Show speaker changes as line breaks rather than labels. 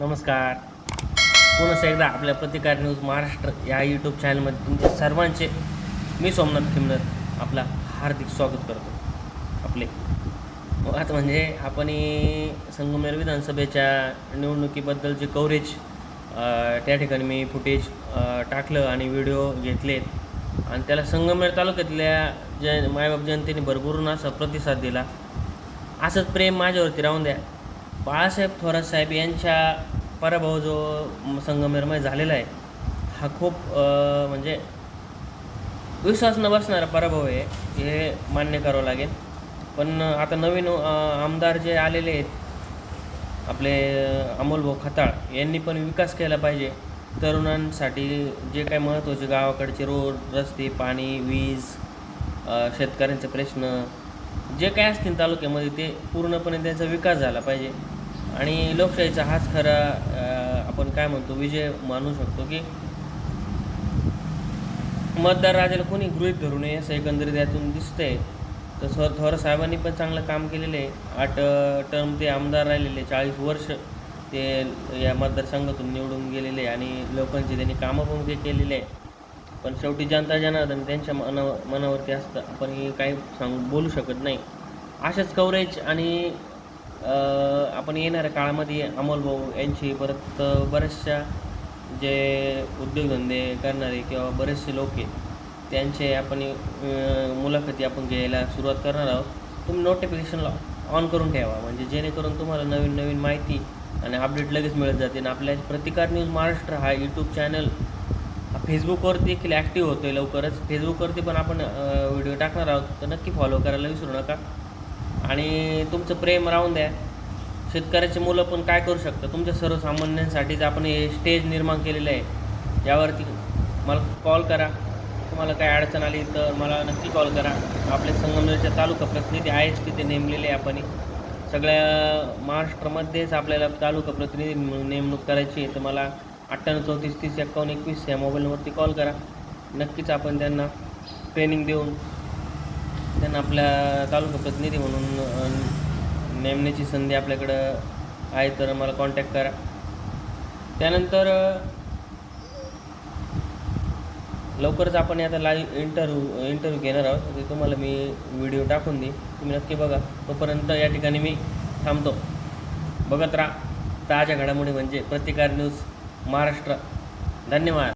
नमस्कार. पुन्हा एकदा आपल्या प्रतिकार न्यूज महाराष्ट्र या यूट्यूब चॅनलमध्ये तुमचे सर्वांचे मी सोमनाथ खिमनर आपला हार्दिक स्वागत करतो. आपले. मुळात म्हणजे आपण संगमेर विधानसभेच्या निवडणुकीबद्दलचे कव्हरेज त्या ठिकाणी मी फुटेज टाकलं आणि व्हिडिओ घेतलेत. आणि त्याला संगमेर तालुक्यातल्या जन मायबाप जनतेने भरभरून असा प्रतिसाद दिला. असंच प्रेम माझ्यावरती राहून द्या. बाळासाहेब थोरात साहेब यांच्या पराभव जो संगमनिर्मय संगमेरमध्ये झालेला आहे हा खूप म्हणजे विश्वास न बसणारा पराभव आहे हे मान्य करावं लागेल. पण आता नवीन आमदार जे आलेले आहेत आपले अमोलभाऊ खताळ यांनी पण विकास केला पाहिजे. तरुणांसाठी जे काही महत्त्वाचे गावाकडचे रोड रस्ते पाणी वीज शेतकऱ्यांचे प्रश्न जे काय असतील तालुक्यामध्ये ते पूर्णपणे त्यांचा विकास झाला पाहिजे. आणि लोकशाहीचा हाच खरा आपण काय म्हणतो विजय मानू शकतो की मतदार राजाला कोणी गृहीत धरू नये असं एकंदरीत यातून दिसतंय. तर स्व थोर साहेबांनी पण चांगलं काम केलेलं आहे. आठ टर्म ते आमदार राहिलेले चाळीस वर्ष ते या मतदारसंघातून निवडून गेलेले आणि लोकांची त्यांनी कामं पण ते केलेले आहे पण शेवटी जनता जनार्दन त्यांच्या मना मनावरती असतं. आपण हे काही सांगू बोलू शकत नाही. अशाच कव्हरेज आणि आपण येणाऱ्या काळामध्ये अमोल भाऊ यांची परत बऱ्याचशा जे उद्योगधंदे करणारे किंवा बरेचसे लोक आहेत त्यांचे आपण मुलाखती आपण घ्यायला सुरुवात करणार आहोत. तुम्ही नोटिफिकेशनला ऑन करून ठेवा. म्हणजे जेणेकरून तुम्हाला नवीन नवीन माहिती आणि अपडेट लगेच मिळत जाते आणि आपल्या प्रतिकार न्यूज महाराष्ट्र हा यूट्यूब चॅनल फेसबुकवरती देखील ॲक्टिव्ह होतो आहे लवकरच फेसबुकवरती पण आपण व्हिडिओ टाकणार आहोत. तर नक्की फॉलो करायला विसरू नका. आणि तुमचं प्रेम राहून द्या. शेतकऱ्याची मुलं पण काय करू शकतात? तुमच्या सर्वसामान्यांसाठीच आपण हे स्टेज निर्माण केलेलं आहे. यावरती मला कॉल करा. तुम्हाला काय अडचण आली तर मला नक्की कॉल करा. आपल्या संगमनेरच्या तालुका प्रतिनिधी आहेच तिथे नेमलेले आहे आपण. सगळ्या महाराष्ट्रामध्येच आपल्याला तालुका प्रतिनिधी नेमणूक करायची आहे. तर मला अठ्ठ्याण्णव चौतीस तीस एकावन्न एकवीस या मोबाईलवरती कॉल करा. नक्कीच आपण त्यांना ट्रेनिंग देऊन त्यांना आपल्या तालुका प्रतिनिधी म्हणून नेमण्याची संधी आपल्याकडं आहे तर मला कॉन्टॅक्ट करा. त्यानंतर लवकरच आपण आता लाईव्ह इंटरव्ह्यू इंटरव्ह्यू घेणार आहोत. ते तुम्हाला मी व्हिडिओ टाकून देईन. तुम्ही नक्की बघा. तोपर्यंत या ठिकाणी मी थांबतो. बघत राहा. ताज्या घडामोडी म्हणजे प्रतिकार न्यूज. महाराष्ट्र. धन्यवाद.